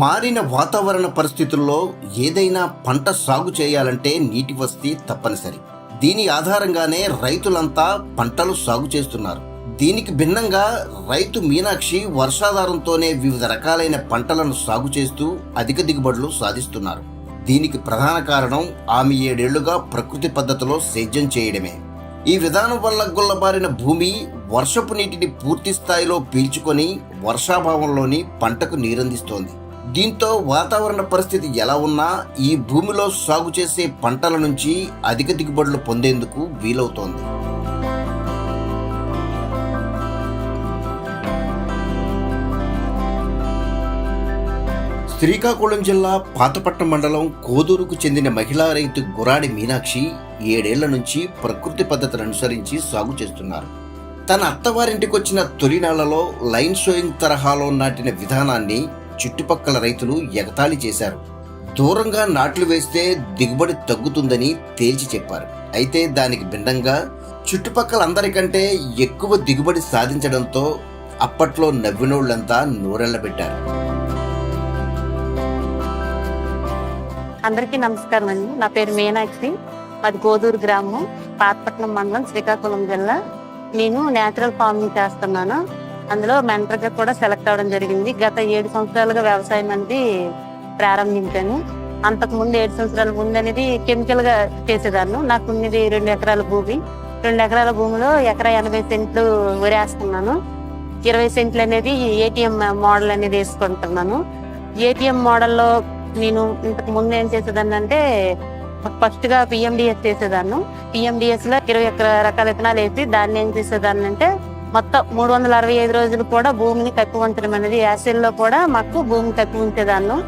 మారిన వాతావరణ పరిస్థితుల్లో ఏదైనా పంట సాగు చేయాలంటే నీటి వసతి తప్పనిసరి. దీని ఆధారంగానే రైతులంతా పంటలు సాగు చేస్తున్నారు. దీనికి భిన్నంగా రైతు మీనాక్షి వర్షాధారంతోనే వివిధ రకాలైన పంటలను సాగు చేస్తూ అధిక దిగుబడులు సాధిస్తున్నారు. దీనికి ప్రధాన కారణం ఆమె ఏడేళ్ళుగా ప్రకృతి పద్ధతిలో సేద్యం చేయడమే. ఈ విధానం వల్ల గుల్లబారిన భూమి వర్షపు నీటిని పూర్తి స్థాయిలో పీల్చుకొని వర్షాభావంలోని పంటకు నీరందిస్తోంది. దీంతో వాతావరణ పరిస్థితి ఎలా ఉన్నా ఈ భూమిలో సాగు చేసే పంటల నుంచి అధిక దిగుబడులు పొందేందుకు వీలవుతోంది. శ్రీకాకుళం జిల్లా పాతపట్నం మండలం కోదూరుకు చెందిన మహిళా రైతు గురాడి మీనాక్షి ఏడేళ్ళ నుంచి ప్రకృతి పద్ధతిని అనుసరించి సాగు చేస్తున్నారు. తన అత్తవారింటికి వచ్చిన తొలినాళ్ళలో లైన్ షోయింగ్ తరహాలో నాటిన విధానాన్ని చుట్టుపక్కల రైతులు ఎగతాళి చేశారు. దూరంగా నాట్లు వేస్తే దిగుబడి తగ్గుతుందని తేల్చి చెప్పారు. అయితే దానికి భిన్నంగా చుట్టుపక్కల అందరికంటే ఎక్కువ దిగుబడి సాధించడంతో అప్పట్లో నవ్వినోళ్ళంతా నూరెళ్ళబెట్టారు అందరికీ నమస్కారం అండి. నా పేరు మీనాక్షి. మాది గోదూరు గ్రామం పాతపట్నం మండలం శ్రీకాకుళం జిల్లా. నేను నేచురల్ ఫార్మింగ్ చేస్తున్నాను. అందులో మెంటర్గా కూడా సెలెక్ట్ అవ్వడం జరిగింది. గత ఏడు సంవత్సరాలుగా వ్యవసాయం అనేది ప్రారంభించాను. అంతకు ముందు ఏడు సంవత్సరాల ముందు అనేది కెమికల్గా చేసేదాన్ని. నాకు ఉన్నది రెండు ఎకరాల భూమి. రెండు ఎకరాల భూమిలో ఎకరా ఎనభై సెంట్లు వరేస్తున్నాను ఇరవై సెంట్లు అనేది ఏటీఎం మోడల్ అనేది వేసుకుంటున్నాను. ఏటీఎం మోడల్లో నేను ఇంతకు ముందు ఏం చేసేదాన్ని అంటే ఫస్ట్గా పిఎండిఎస్ చేసేదాన్ని. పిఎండిఎస్లో ఇరవై ఒక్క రకాల విత్తనాలు వేసి దాన్ని ఏం చేసేదాన్ని అంటే మొత్తం మూడు వందల అరవై ఐదు రోజులు కూడా భూమిని కప్పి ఉంచడం అనేది యాసిల్లో కూడా మాకు భూమి కప్పి ఉంచేదాన్ని.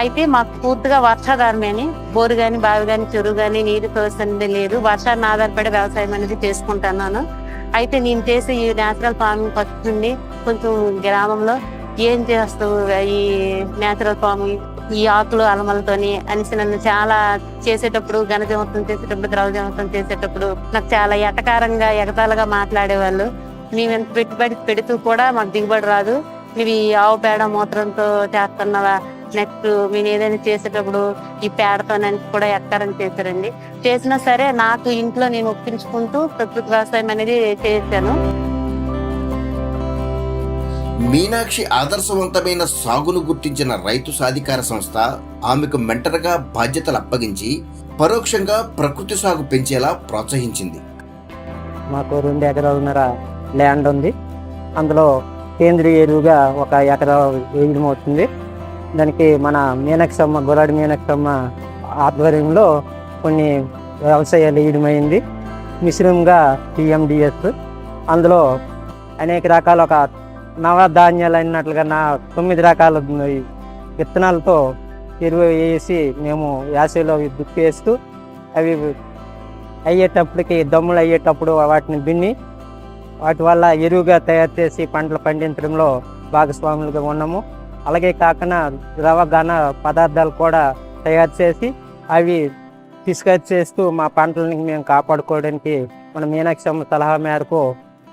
అయితే మాకు పూర్తిగా వర్షాధారమేని బోరు కానీ బావి కానీ చెరువు కానీ నీరు తోసింది లేదు. వర్షాన్ని ఆధారపడి వ్యవసాయం అనేది చేసుకుంటున్నాను. అయితే నేను చేసే ఈ నేచురల్ ఫార్మింగ్ ఫస్ట్ నుండి కొంచెం గ్రామంలో ఏం చేస్తావు? ఈ నేచురల్ ఫార్మింగ్ ఈ ఆకులు అలమలతోని అనేసి నన్ను చాలా చేసేటప్పుడు ఘనజమతం చేసేటప్పుడు ద్రవజమతం చేసేటప్పుడు నాకు చాలా ఎటకారంగా ఎగతాలుగా మాట్లాడేవాళ్ళు. మేము ఎంత పెట్టుబడి పెడుతూ కూడా మాకు దిగుబడి రాదు. ఈ ఆవు పేడ మూత్రంతో చేస్తున్నావా? నెక్స్ట్ మేము ఏదైనా చేసేటప్పుడు ఈ పేడతోనని కూడా ఎక్కరం చేశారండి. చేసినా సరే నాకు ఇంట్లో నేను ఒప్పించుకుంటూ ప్రకృతి వ్యవసాయం అనేది చేశాను. మీనాక్షి ఆదర్శవంతమైన సాగును గుర్తించిన రైతు సాధికార సంస్థ ఆమెకు మెంటర్గా బాధ్యతలు అప్పగించి పరోక్షంగా ప్రకృతి సాగు పెంచేలా ప్రోత్సహించింది. మాకు రెండు ఎకరాలున్నర? ల్యాండ్ ఉంది. అందులో సేంద్రియ ఎరువుగా ఒక ఎకరా వేయడం అవుతుంది దానికి మన మీనక్షమ్మ గురాడి మీనక్షమ్మ ఆధ్వర్యంలో కొన్ని వ్యవసాయాలు వేయడం అయింది మిశ్రమంగా పిఎండిఎస్ అందులో అనేక రకాల ఒక నవధాన్యాలు అన్నట్లుగా నా తొమ్మిది రకాల విత్తనాలతో ఎరువు వేసి మేము యాసవిడ్లో దుక్కి వేస్తూ అవి అయ్యేటప్పటికి దమ్ములు అయ్యేటప్పుడు వాటిని బిన్ని వాటి వల్ల ఎరువుగా తయారు చేసి పంటలు పండించడంలో భాగస్వాములుగా ఉన్నాము. అలాగే కాకుండా ద్రవ ఘన పదార్థాలు కూడా తయారు చేసి అవి తీసుకొచ్చేస్తూ మా పంటలని మేము కాపాడుకోవడానికి మన మీనాక్షి అమ్మ సలహా మేరకు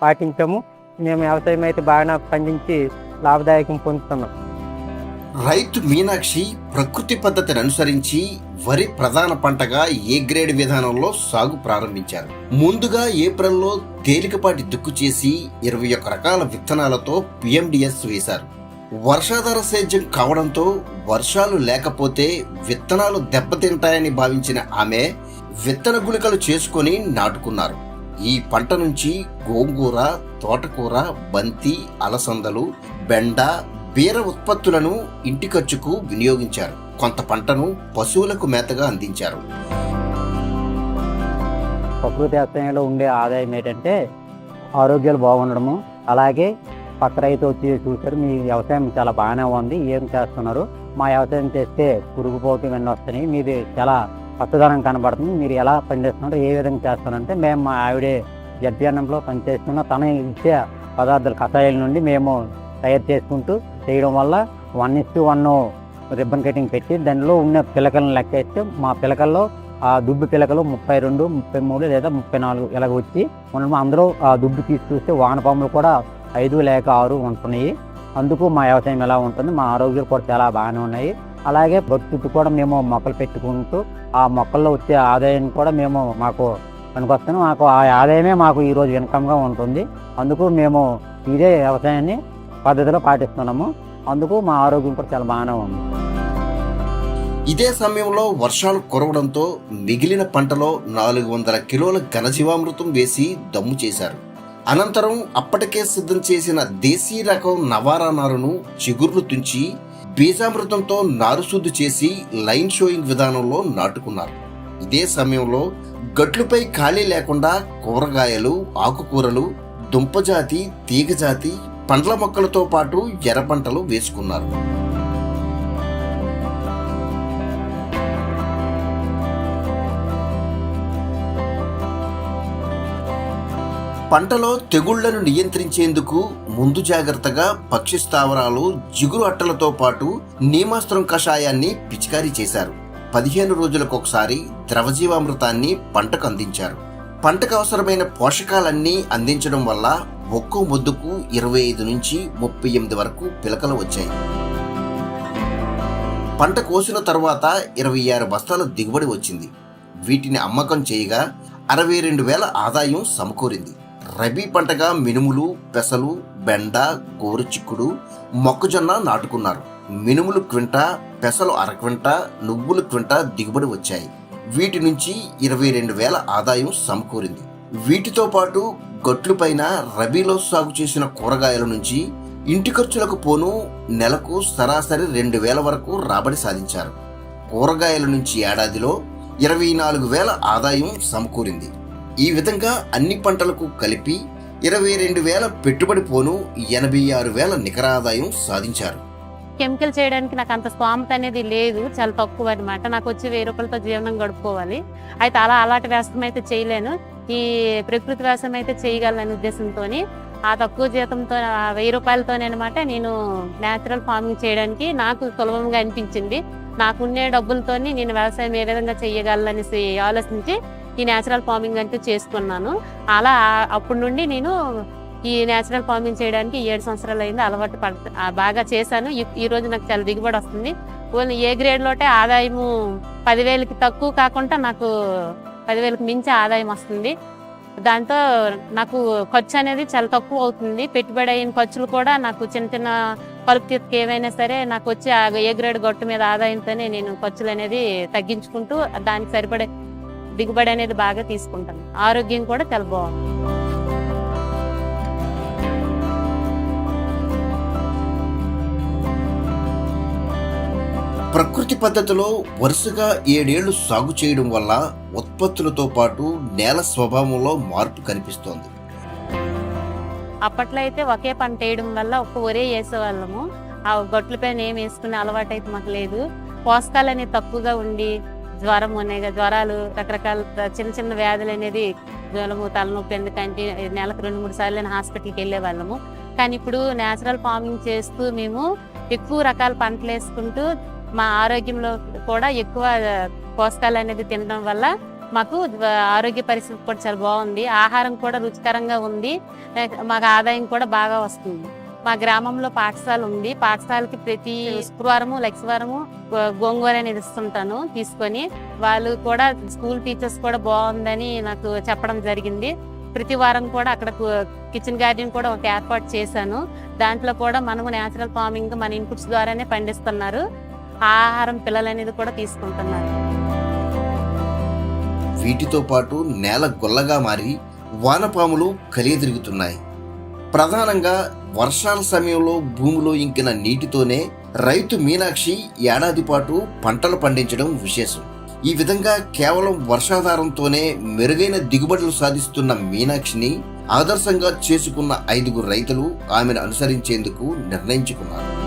పాటించాము. మేము వ్యవసాయం అయితే బాగా పండించి లాభదాయకం పొందుతున్నాం. రైతు మీనాక్షి ప్రకృతి పద్ధతిని అనుసరించి వరి ప్రధాన పంటగా ఏ గ్రేడ్ విధానంలో సాగు ప్రారంభించారు? ముందుగా ఏప్రిల్లో తేలికపాటి దుక్కు చేసి ఇరవై ఒక్క రకాల విత్తనాలతో పిఎండిఎస్ వేశారు. వర్షాధార సేద్యం కావడంతో వర్షాలు లేకపోతే విత్తనాలు దెబ్బతింటాయని భావించిన ఆమె విత్తన గుళికలు చేసుకొని నాటుకున్నారు. ఈ పంట నుంచి గోంగూర తోటకూర బంతి అలసందలు బెండ బీర ఉత్పత్తులను ఇంటి ఖర్చుకు వినియోగించారు. కొంత పంటను పశువులకు మేతగా అందించారు. ప్రకృతి వ్యవసాయంలో ఉండే ఆదాయం ఏంటంటే ఆరోగ్యాలు బాగుండడము అలాగే పక్క రైతు వచ్చి చూశారు మీ వ్యవసాయం చాలా బాగానే ఉంది ఏం చేస్తున్నారు? మా వ్యవసాయం చేస్తే పురుగు పోటీ ఇవన్నీ వస్తున్నాయి మీది చాలా పచ్చదనం కనబడుతుంది మీరు ఎలా పనిచేస్తున్నారు ఏ విధంగా చేస్తున్నారంటే మేము మా ఆవిడే జడ్పిఎన్ఎంలో పనిచేస్తున్న తన ఇచ్చే పదార్థాలు కషాయాల నుండి మేము తయారు చేసుకుంటూ చేయడం వల్ల one is one ribbon cutting పెట్టి దానిలో ఉన్న పిలకలను లెక్కేస్తే మా పిలకల్లో ఆ దుబ్బు పిలకలు ముప్పై రెండు ముప్పై మూడు లేదా ముప్పై నాలుగు ఇలాగ వచ్చి మనం అందరూ ఆ దుబ్బు తీసి చూస్తే వానపాములు కూడా ఐదు లేక ఆరు ఉంటున్నాయి. అందుకు మా వ్యవసాయం ఎలా ఉంటుంది మా ఆరోగ్యాలు కూడా చాలా బాగానే ఉన్నాయి. అలాగే భక్తులు కూడా మేము మొక్కలు పెట్టుకుంటూ ఆ మొక్కల్లో వచ్చే ఆదాయాన్ని కూడా మేము మాకు పనికొస్తాను. మాకు ఆ ఆదాయమే మాకు ఈరోజు ఇన్కమ్గా ఉంటుంది. అందుకు మేము ఇదే వ్యవసాయాన్ని పద్ధతిలో పాటిస్తున్నాము. అందుకు మా ఆరోగ్యం కూడా చాలా బాగానే ఉంది. ఇదే సమయంలో వర్షాలు కురవడంతో మిగిలిన పంటలో నాలుగు వందల కిలోల ఘనజీవామృతం వేసి దమ్ము చేశారు. అనంతరం అప్పటికే సిద్ధం చేసిన దేశీ రకం నవారా నారును చిగుర్లు తుంచి బీజామృతంతో నారు శుద్ధి చేసి లైన్ షోయింగ్ విధానంలో నాటుకున్నారు. ఇదే సమయంలో గట్లుపై ఖాళీ లేకుండా కూరగాయలు ఆకుకూరలు దుంపజాతి తీగజాతి పండ్ల మొక్కలతో పాటు ఎర్ర పంటలు వేసుకున్నారు. పంటలో తెగుళ్ళను నియంత్రించేందుకు ముందు జాగ్రత్తగా పక్షి స్థావరాలు జిగురు అట్టలతో పాటు నీమాస్త్రం కషాయాన్ని పిచికారీ చేశారు. పదిహేను రోజులకొకసారి ద్రవజీవామృతాన్ని పంటకు అందించారు. పంటకు అవసరమైన పోషకాలన్నీ అందించడం వల్ల ఒక్కో ముద్దుకు ఇరవై ఐదు నుంచి ముప్పై ఎనిమిది వరకు పిలకలు వచ్చాయి. పంట కోసిన తర్వాత ఇరవై ఆరు బస్తాల దిగుబడి వచ్చింది. వీటిని అమ్మకం చేయగా అరవై రెండు వేల ఆదాయం సమకూరింది. రబీ పంటగా మినుములు పెసలు బెండ గోరుచిక్కుడు మొక్కజొన్న నాటుకున్నారు. మినుములు క్వింట పెసలు అర క్వింట నువ్వులు క్వింట దిగుబడి వచ్చాయి. వీటి నుంచి ఇరవై రెండు వేల ఆదాయం సమకూరింది. వీటితో పాటు గట్లుపైన రబీలో సాగు చేసిన కూరగాయల నుంచి ఇంటి ఖర్చులకు పోను నెలకు సరాసరి రెండు వేల వరకు రాబడి సాధించారు. కూరగాయల నుంచి ఏడాదిలో ఇరవై నాలుగు వేల ఆదాయం సమకూరింది. ఈ విధంగా అన్ని పంటలకు కలిపి ఇరవై రెండు వేల పెట్టుబడి పోను ఎనభై ఆరు వేల నికర ఆదాయం సాధించారు. కెమికల్ చేయడానికి నాకు అంత స్తోమత అనేది లేదు చాలా తక్కువ అనమాట నాకు వచ్చి వెయ్యి రూపాయలతో జీవనం గడుపుకోవాలి. అయితే అలా అలాంటి వ్యవసాయం అయితే చేయలేను. ఈ ప్రకృతి వ్యవసాయం అయితే చేయగలనే ఉద్దేశంతో ఆ తక్కువ జీతంతో వెయ్యి రూపాయలతోనే అనమాట నేను న్యాచురల్ ఫార్మింగ్ చేయడానికి నాకు సులభంగా అనిపించింది. నాకున్నే డబ్బులతోని నేను వ్యవసాయం ఏ విధంగా చేయగలననేసి ఆలోచించి ఈ న్యాచురల్ ఫార్మింగ్ అంటే చేసుకున్నాను. అలా అప్పటి నుండి నేను ఈ నేచురల్ ఫార్మింగ్ చేయడానికి ఏడు సంవత్సరాలు అయింది అలవాటు పడ బాగా చేశాను. ఈ- రోజు నాకు చాలా దిగుబడి వస్తుంది. ఓన్లీ ఏ గ్రేడ్ లోటే ఆదాయము పదివేలకి తక్కువ కాకుండా నాకు పదివేలకు మించి ఆదాయం వస్తుంది. దాంతో నాకు ఖర్చు అనేది చాలా తక్కువ అవుతుంది. పెట్టుబడి అయిన ఖర్చులు కూడా నాకు చిన్న చిన్న కలుపు తీతకి ఏవైనా సరే నాకు వచ్చే ఏ గ్రేడ్ గొట్టు మీద ఆదాయంతోనే నేను ఖర్చులు అనేది తగ్గించుకుంటూ దానికి సరిపడే దిగుబడి అనేది బాగా తీసుకుంటాను. ఆరోగ్యం కూడా చాలా బాగుంది ప్రకృతి పద్ధతిలో వరుసగా ఏడేళ్ళు సాగు చేయడం వల్ల ఉత్పత్తులతో పాటు నేల స్వభావంలో మార్పు కనిపిస్తోంది. అప్పట్లో అయితే ఒకే పంట వేయడం వల్ల ఒక్క ఒరే వేసేవాళ్ళము. ఆ గొట్ల పైన ఏం వేసుకునే అలవాటు అయితే మాకు లేదు. పోషకాలు అనేది తక్కువగా ఉండి జ్వరం అనేవి జ్వరాలు రకరకాల చిన్న చిన్న వ్యాధులు అనేది జ్వరము తలనొప్పి ఎందుకంటే నెలకు రెండు మూడు సార్లు హాస్పిటల్కి వెళ్ళే వాళ్ళము కానీ ఇప్పుడు న్యాచురల్ ఫార్మింగ్ చేస్తూ మేము ఎక్కువ రకాల పంటలు వేసుకుంటూ మా ఆరోగ్యంలో కూడా ఎక్కువ పోషకాలు అనేది తినడం వల్ల మాకు ఆరోగ్య పరిస్థితి కూడా చాలా బాగుంది. ఆహారం కూడా రుచికరంగా ఉంది. మాకు ఆదాయం కూడా బాగా వస్తుంది. మా గ్రామంలో పాఠశాల ఉంది. పాఠశాలకి ప్రతి శుక్రవారము లక్షవారము గోంగూర అనేది ఇస్తుంటాను తీసుకొని. వాళ్ళు కూడా స్కూల్ టీచర్స్ కూడా బాగుందని నాకు చెప్పడం జరిగింది. ప్రతి వారం కూడా అక్కడ కిచెన్ గార్డెన్ కూడా ఒక ఏర్పాటు చేశాను. దాంట్లో కూడా మనము న్యాచురల్ ఫార్మింగ్ మన ఇన్పుట్స్ ద్వారానే పండిస్తున్నారు. ఆహారం పిల్లలు అనేది కూడా తీసుకుంటున్నారు. వీటితో పాటు నేల గుల్లగా మారి వానపాములు కలియతిరుగుతున్నాయి ప్రధానంగా వర్షాల సమయంలో భూమిలో ఇంకిన నీటితోనే రైతు మీనాక్షి ఏడాది పాటు పంటలు పండించడం విశేషం. ఈ విధంగా కేవలం వర్షాధారంతోనే మెరుగైన దిగుబడులు సాధిస్తున్న మీనాక్షిని ఆదర్శంగా చేసుకున్న ఐదుగురు రైతులు ఆమెను అనుసరించేందుకు నిర్ణయించుకున్నారు.